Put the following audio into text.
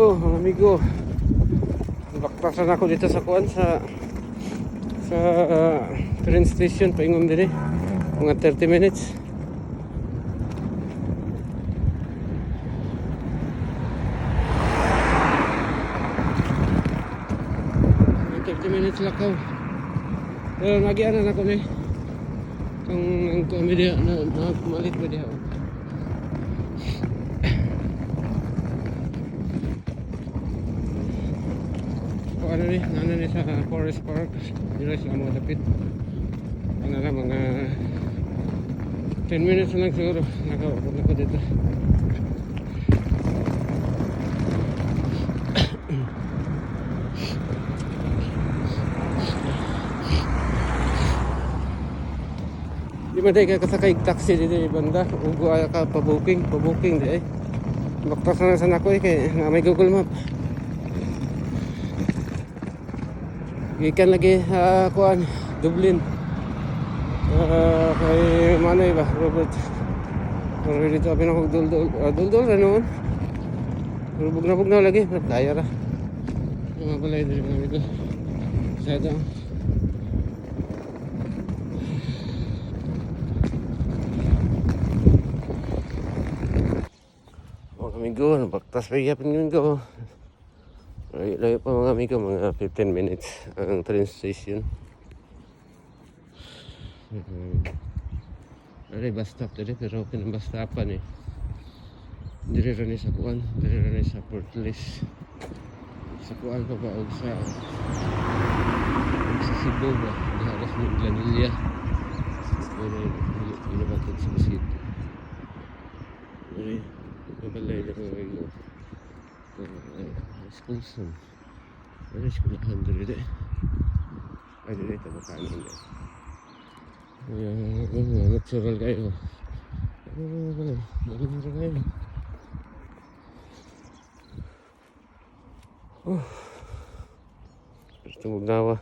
Oh, mga amigo. Baktasan ako dito sa kuan sa sa uh, train station paingon din eh. Mga 30 minutes. Mga 30 minutes lakaw. Pero nagianan ako ni. Kung ang komedya na, na kumalit ba diha. Ano ni, ano ni sa Forest Park. Hindi na sila mga dapit. Ano na mga 10 minutes lang siguro. Nakaupo na ko dito. Di man tayo kakasakay taxi dito yung banda. Ugo ay ka pa-booking, pa-booking di eh. Baktas na lang sana ako eh, kaya nga may Google Map. Ikan lagi uh, kuan Dublin. Uh, kay Manoy ba Robert. Pero dito abi na dul-dul. Uh, dul-dul ra noon. Rubog na bug na lagi, kaya ra. Mga balay dito mga amigo. Sa ito. Mga amigo, nabaktas pa yapin ko. Layo, pa mga amigo, mga 15 minutes ang train station. Dari bus stop tadi pero pinang stopan eh. Diri ra ni sa kuan, diri ra ni sa Portlis. Sa kuan pa ba og sa sa Cebu ba, diharas ni Glanilla. Pero inibatid sa city. Diri, mabalay na ko amigo. Wisconsin. Reiškia, 100. I didn't have a 500. Yeah, natural guy. Natural guy. Что угнала?